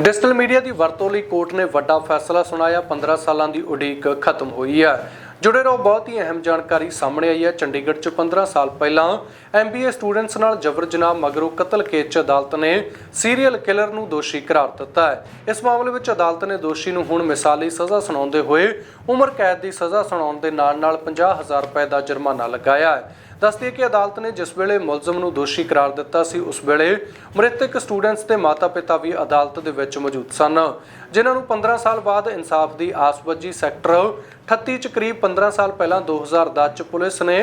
Digital media ਦੀ ਵਰਤੋਂ ਲਈ ਕੋਰਟ ਨੇ ਵੱਡਾ ਫੈਸਲਾ ਸੁਣਾਇਆ। 15 ਸਾਲਾਂ ਦੀ ਉਡੀਕ ਖਤਮ ਹੋਈ ਹੈ। ਜੁੜੇ ਰਹੋ, ਬਹੁਤ ਹੀ ਅਹਿਮ ਜਾਣਕਾਰੀ ਸਾਹਮਣੇ ਆਈ ਹੈ। ਚੰਡੀਗੜ੍ਹ 'ਚ 15 ਸਾਲ ਪਹਿਲਾਂ ਐਮਬੀਏ ਸਟੂਡੈਂਟਸ ਨਾਲ ਜਬਰ ਜਨਾਹ ਮਗਰੋਂ ਕਤਲ ਕੇਸ 'ਚ ਅਦਾਲਤ ਨੇ ਸੀਰੀਅਲ ਕਿਲਰ ਨੂੰ ਦੋਸ਼ੀ ਕਰਾਰ ਦਿੱਤਾ ਹੈ। ਇਸ ਮਾਮਲੇ ਵਿੱਚ ਅਦਾਲਤ ਨੇ ਦੋਸ਼ੀ ਨੂੰ ਹੁਣ ਮਿਸਾਲੀ ਸਜ਼ਾ ਸੁਣਾਉਂਦੇ ਹੋਏ ਉਮਰ ਕੈਦ ਦੀ ਸਜ਼ਾ ਸੁਣਾਉਣ ਦੇ ਨਾਲ-ਨਾਲ 50000 ਰੁਪਏ ਦਾ ਜੁਰਮਾਨਾ ਲਗਾਇਆ ਹੈ। ਦੱਸਦੀ ਹੈ ਕਿ ਅਦਾਲਤ ਨੇ ਜਿਸ ਵੇਲੇ ਮੁਲਜ਼ਮ ਨੂੰ ਦੋਸ਼ੀ ਕਰਾਰ ਦਿੱਤਾ ਸੀ, ਉਸ ਵੇਲੇ ਮ੍ਰਿਤਕ ਸਟੂਡੈਂਟਸ ਦੇ ਮਾਤਾ-ਪਿਤਾ ਵੀ ਅਦਾਲਤ ਦੇ ਵਿੱਚ ਮੌਜੂਦ ਸਨ। ਜਿਨ੍ਹਾਂ ਨੂੰ 15 ਸਾਲ ਬਾਅਦ ਇਨਸਾਫ ਦੀ ਆਸ ਵੱਜੀ, ਸੈਕਟਰ 38 ਚ ਕਰੀਬ 15 ਸਾਲ ਪਹਿਲਾਂ 2010 ਚ ਪੁਲਿਸ ਨੇ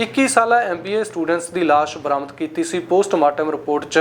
21 ਸਾਲਾ ਐਮਬੀਏ ਸਟੂਡੈਂਟਸ ਦੀ ਲਾਸ਼ ਬਰਾਮਦ ਕੀਤੀ ਸੀ। ਪੋਸਟਮਾਰਟਮ ਰਿਪੋਰਟ 'ਚ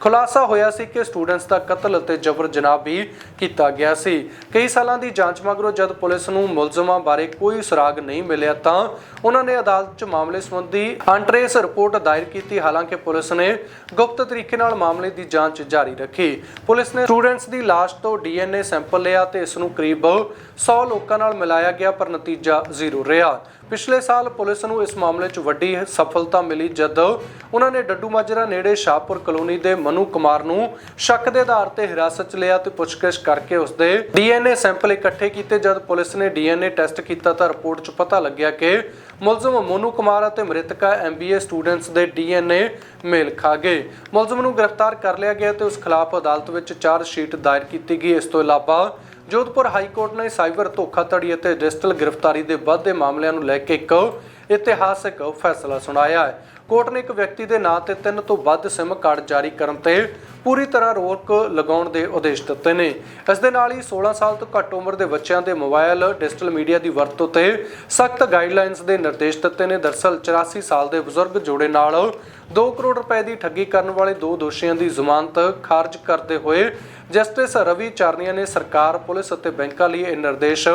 ਖੁਲਾਸਾ ਹੋਇਆ ਸੀ ਕਿ ਸਟੂਡੈਂਟਸ ਦਾ ਕਤਲ ਅਤੇ ਜਬਰ ਜਨਾਹ ਵੀ ਕੀਤਾ ਗਿਆ ਸੀ। ਕਈ ਸਾਲਾਂ ਦੀ ਜਾਂਚ ਮਗਰੋਂ ਜਦ ਪੁਲਿਸ ਨੂੰ ਮੁਲਜ਼ਮਾਂ ਬਾਰੇ ਕੋਈ ਸੁਰਾਗ ਨਹੀਂ ਮਿਲਿਆ ਤਾਂ ਉਹਨਾਂ ਨੇ ਅਦਾਲਤ 'ਚ ਮਾਮਲੇ ਸੰਬੰਧੀ ਅੰਟਰੇਸ ਰਿਪੋਰਟ ਦਾਇਰ ਕੀਤੀ। ਹਾਲਾਂਕਿ ਪੁਲਿਸ ਨੇ ਗੁਪਤ ਤਰੀਕੇ ਨਾਲ ਮਾਮਲੇ ਦੀ ਜਾਂਚ ਜਾਰੀ ਰੱਖੀ। ਪੁਲਿਸ ਨੇ ਸਟੂਡੈਂਟਸ ਦੀ ਲਾਸ਼ ਤੋਂ ਡੀਐਨਏ ਸੈਂਪਲ ਲਿਆ ਤੇ ਇਸ ਨੂੰ ਕਰੀਬ 100 ਲੋਕਾਂ ਨਾਲ ਮਿਲਾਇਆ ਗਿਆ, ਪਰ ਨਤੀਜਾ ਜ਼ੀਰੋ ਰਿਹਾ। ਪਿਛਲੇ ਸਾਲ ਪੁਲਿਸ ਨੂੰ ਇਸ ਮਾਮਲੇ 'ਚ ਵੱਡੀ ਸਫਲਤਾ ਮਿਲੀ ਜਦ ਉਹਨਾਂ ਨੇ ਡੱਡੂ ਮਾਜਰਾ ਨੇੜੇ ਸ਼ਾਹਪੁਰ ਕਲੋਨੀ ਦੇ ਮਨੂ ਕੁਮਾਰ ਨੂੰ ਸ਼ੱਕ ਦੇ ਆਧਾਰ ਤੇ ਹਿਰਾਸਤ 'ਚ ਲਿਆ ਤੇ ਪੁੱਛਗਿੱਛ ਕਰਕੇ ਉਸਦੇ ਡੀਐਨਏ ਸੈਂਪਲ ਇਕੱਠੇ ਕੀਤੇ ਜਦ ਪੁਲਿਸ ਨੇ ਡੀਐਨਏ ਟੈਸਟ ਕੀਤਾ ਤਾਂ ਰਿਪੋਰਟ 'ਚ ਪਤਾ ਲੱਗਿਆ ਕਿ ਮੁਲਜ਼ਮ ਮੋਨੂ ਕੁਮਾਰ ਅਤੇ ਮ੍ਰਿਤਕਾ ਐਮਬੀਏ ਸਟੂਡੈਂਟਸ ਦੇ ਡੀਐਨਏ ਮੇਲ ਖਾ ਗਏ। ਮੁਲਜ਼ਮ ਨੂੰ ਗ੍ਰਿਫਤਾਰ ਕਰ ਲਿਆ ਗਿਆ ਤੇ ਉਸ ਖਿਲਾਫ ਅਦਾਲਤ ਵਿੱਚ ਚਾਰਜ ਸ਼ੀਟ ਦਾਇਰ ਕੀਤੀ ਗਈ। ਇਸ ਤੋਂ ਇਲਾਵਾ ਜੋਧਪੁਰ ਹਾਈ ਕੋਰਟ ਨੇ ਸਾਈਬਰ ਧੋਖਾਧੜੀ ਅਤੇ ਡਿਜੀਟਲ ਗ੍ਰਿਫਤਾਰੀ ਦੇ ਵੱਧਦੇ ਮਾਮਲਿਆਂ ਨੂੰ ਲੈ ਕੇ ਇੱਕ ਇਤਿਹਾਸਕ ਫੈਸਲਾ ਸੁਣਾਇਆ ਹੈ। ਕੋਰਟ ਨੇ ਇੱਕ ਵਿਅਕਤੀ ਦੇ ਨਾਂ ਤੇ ਤਿੰਨ ਤੋਂ ਵੱਧ SIM ਕਾਰਡ ਜਾਰੀ ਕਰਨ ਤੇ ਪੂਰੀ ਤਰ੍ਹਾਂ ਰੋਕ ਲਗਾਉਣ ਦੇ ਉਦੇਸ਼ ਦਿੱਤੇ ਨੇ। ਇਸ ਦੇ ਨਾਲ ਹੀ 16 ਸਾਲ ਤੋਂ ਘੱਟ ਉਮਰ ਦੇ ਬੱਚਿਆਂ ਦੇ ਮੋਬਾਈਲ ਡਿਜੀਟਲ ਮੀਡੀਆ ਦੀ ਵਰਤੋਂ ਤੇ ਸਖਤ ਗਾਈਡਲਾਈਨਸ ਦੇ ਨਿਰਦੇਸ਼ ਦਿੱਤੇ ਨੇ। ਦਰਸਲ 84 ਸਾਲ ਦੇ ਬਜ਼ੁਰਗ ਜੋੜੇ ਨਾਲ 2 ਕਰੋੜ ਰੁਪਏ ਦੀ ਠੱਗੀ ਕਰਨ ਵਾਲੇ ਦੋ ਦੋਸ਼ੀਆਂ ਦੀ ਜ਼ਮਾਨਤ ਖਾਰਜ ਕਰਦੇ ਹੋਏ ਜਸਟਿਸ ਰਵੀ ਚਾਰਨੀਆ ਨੇ ਸਰਕਾਰ, ਪੁਲਿਸ ਅਤੇ ਬੈਂਕਾਂ ਲਈ ਇਹ ਨਿਰਦੇਸ਼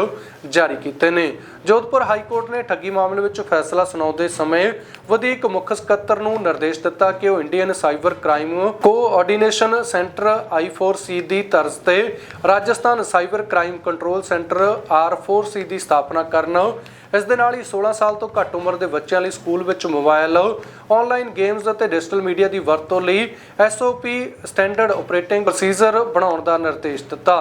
ਜਾਰੀ ਕੀਤੇ ਨੇ। ਜੋਧਪੁਰ ਹਾਈ ਕੋਰਟ ਨੇ ਠੱਗੀ ਮਾਮਲੇ ਵਿੱਚ ਫੈਸਲਾ ਸੁਣਾਉਂਦੇ ਸਮੇਂ ਵਧੀਕ ਮੁੱਖ ਸਕੱਤਰ ਨੂੰ ਨਿਰਦੇਸ਼ ਦਿੱਤਾ ਕਿ ਉਹ Indian cyber crime coordination centre I4C ਦੀ ਤਰਜ਼ ਤੇ Rajasthan cyber crime control centre R4C ਦੀ ਸਥਾਪਨਾ ਕਰਨ, ਇਸ ਦੇ ਨਾਲ ਹੀ 16 ਸਾਲ ਤੋਂ ਘੱਟ ਉਮਰ ਦੇ ਬੱਚਿਆਂ ਲਈ ਸਕੂਲ ਵਿੱਚ ਮੋਬਾਈਲ ਆਨਲਾਈਨ ਗੇਮਸ ਅਤੇ ਡਿਜੀਟਲ ਮੀਡੀਆ ਦੀ ਵਰਤੋਂ ਲਈ SOP ਸਟੈਂਡਰਡ ਆਪਰੇਟਿੰਗ ਪ੍ਰੋਸੀਜਰ ਬਣਾਉਣ ਦਾ ਨਿਰਦੇਸ਼ ਦਿੱਤਾ।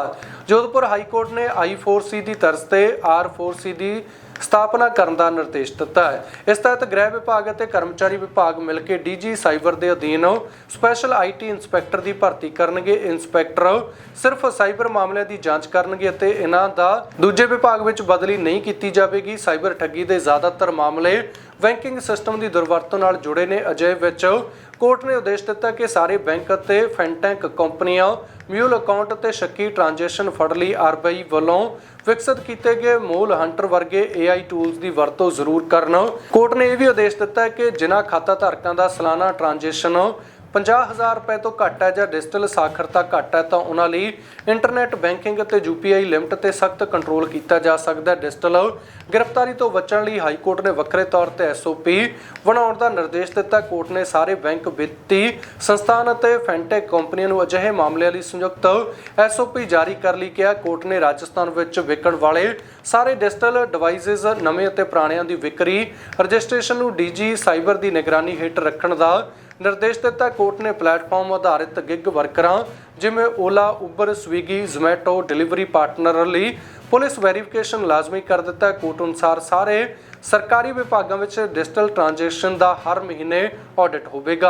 ਜੋਧਪੁਰ ਹਾਈ ਕੋਰਟ ਨੇ I4C ਦੀ ਤਰਜ਼ ਤੇ R4C ਦੀ ਸਥਾਪਨਾ ਕਰਨ ਦਾ ਨਿਰਦੇਸ਼ ਦਿੱਤਾ ਹੈ। ਇਸ ਤਹਿਤ ਗ੍ਰਹਿ ਵਿਭਾਗ ਅਤੇ ਕਰਮਚਾਰੀ ਵਿਭਾਗ ਮਿਲ ਕੇ ਡੀਜੀ ਸਾਈਬਰ ਦੇ ਅਧੀਨ ਸਪੈਸ਼ਲ ਆਈਟੀ ਇੰਸਪੈਕਟਰ ਦੀ ਭਰਤੀ ਕਰਨਗੇ। ਇੰਸਪੈਕਟਰ ਸਿਰਫ ਸਾਈਬਰ ਮਾਮਲਿਆਂ ਦੀ ਜਾਂਚ ਕਰਨਗੇ ਅਤੇ ਇਹਨਾਂ ਦਾ ਦੂਜੇ ਵਿਭਾਗ ਵਿੱਚ ਬਦਲੀ ਨਹੀਂ ਕੀਤੀ ਜਾਵੇਗੀ। ਸਾਈਬਰ ਠੱਗੀ ਦੇ ਜ਼ਿਆਦਾਤਰ ਮਾਮਲੇ ਬੈਂਕਿੰਗ ਸਿਸਟਮ ਦੀ ਦੁਰਵਰਤੋਂ ਨਾਲ ਜੁੜੇ ਨੇ ਅਜੇ ਵਿੱਚ। ਕੋਰਟ ਨੇ ਉਦੇਸ਼ ਦਿੱਤਾ ਕਿ ਸਾਰੇ ਬੈਂਕ ਅਤੇ ਫੈਂਟੈਕ ਕੰਪਨੀਆਂ ਮਿਊਲ ਅਕਾਊਂਟ ਅਤੇ ਸ਼ੱਕੀ ਟ੍ਰਾਂਜੈਕਸ਼ਨ ਫੜ ਲਈ। ਆਰਬੀਆਈ ਵੱਲੋਂ ਵਿਕਸਿਤ ਕੀਤੇ ਗਏ ਮੂਲ ਹੰਟਰ ਵਰਗੇ AI ਟੂਲਸ ਦੀ ਵਰਤੋਂ ਜ਼ਰੂਰ ਕਰਨ। ਕੋਰਟ ਨੇ ਇਹ ਵੀ ਉਦੇਸ਼ ਦਿੱਤਾ ਕਿ ਜਿਨ੍ਹਾਂ ਖਾਤਾ ਧਾਰਕਾਂ ਦਾ ਸਾਲਾਨਾ ਟ੍ਰਾਂਜੈਕਸ਼ਨ 50000 ਰੁਪਏ ਤੋਂ ਘੱਟ ਹੈ ਜਾਂ ਡਿਜੀਟਲ ਸਾਖਰਤਾ ਘੱਟ ਹੈ, ਤਾਂ ਉਹਨਾਂ ਲਈ ਇੰਟਰਨੈਟ ਬੈਂਕਿੰਗ ਅਤੇ UPI ਲਿਮਟ ਤੇ ਸਖਤ ਕੰਟਰੋਲ ਕੀਤਾ ਜਾ ਸਕਦਾ ਹੈ। ਡਿਜੀਟਲ ਗ੍ਰਿਫਤਾਰੀ ਤੋਂ ਬਚਣ ਲਈ ਹਾਈ ਕੋਰਟ ਨੇ ਵੱਖਰੇ ਤੌਰ ਤੇ SOP ਬਣਾਉਣ ਦਾ ਨਿਰਦੇਸ਼ ਦਿੱਤਾ। ਕੋਰਟ ਨੇ ਸਾਰੇ ਬੈਂਕ, ਵਿੱਤੀ ਸੰਸਥਾਨ ਅਤੇ ਫੈਂਟੈਕ ਕੰਪਨੀਆਂ ਨੂੰ ਅਜਿਹੇ ਮਾਮਲਿਆਂ ਲਈ ਸੰਯੁਕਤ SOP ਜਾਰੀ ਕਰ ਲਈ ਕਿਹਾ। ਕੋਰਟ ਨੇ ਰਾਜਸਥਾਨ ਵਿੱਚ ਵਿਕਣ ਵਾਲੇ ਸਾਰੇ ਡਿਜੀਟਲ ਡਿਵਾਈਸਸ, ਨਵੇਂ ਅਤੇ ਪੁਰਾਣਿਆਂ ਦੀ ਵਿਕਰੀ, ਰਜਿਸਟ੍ਰੇਸ਼ਨ ਨੂੰ ਡੀਜੀ ਸਾਈਬਰ ਦੀ ਨਿਗਰਾਨੀ ਹੇਠ ਰੱਖਣ ਦਾ ਨਿਰਦੇਸ਼ ਦਿੱਤਾ ਕੋਰਟ ਨੇ ਪਲੇਟਫਾਰਮ ਆਧਾਰਿਤ ਗਿਗ ਵਰਕਰਾਂ ਜਿਵੇਂ Ola, Uber, Swiggy, Zomato delivery partner ਲਈ ਪੁਲਿਸ ਵੈਰੀਫਿਕੇਸ਼ਨ ਲਾਜ਼ਮੀ ਕਰ ਦਿੱਤਾ। ਕੋਰਟ ਅਨੁਸਾਰ ਸਾਰੇ ਸਰਕਾਰੀ ਵਿਭਾਗਾਂ ਵਿੱਚ ਡਿਜੀਟਲ ਟ੍ਰਾਂਜੈਕਸ਼ਨ ਦਾ ਹਰ ਮਹੀਨੇ ਆਡਿਟ ਹੋਵੇਗਾ।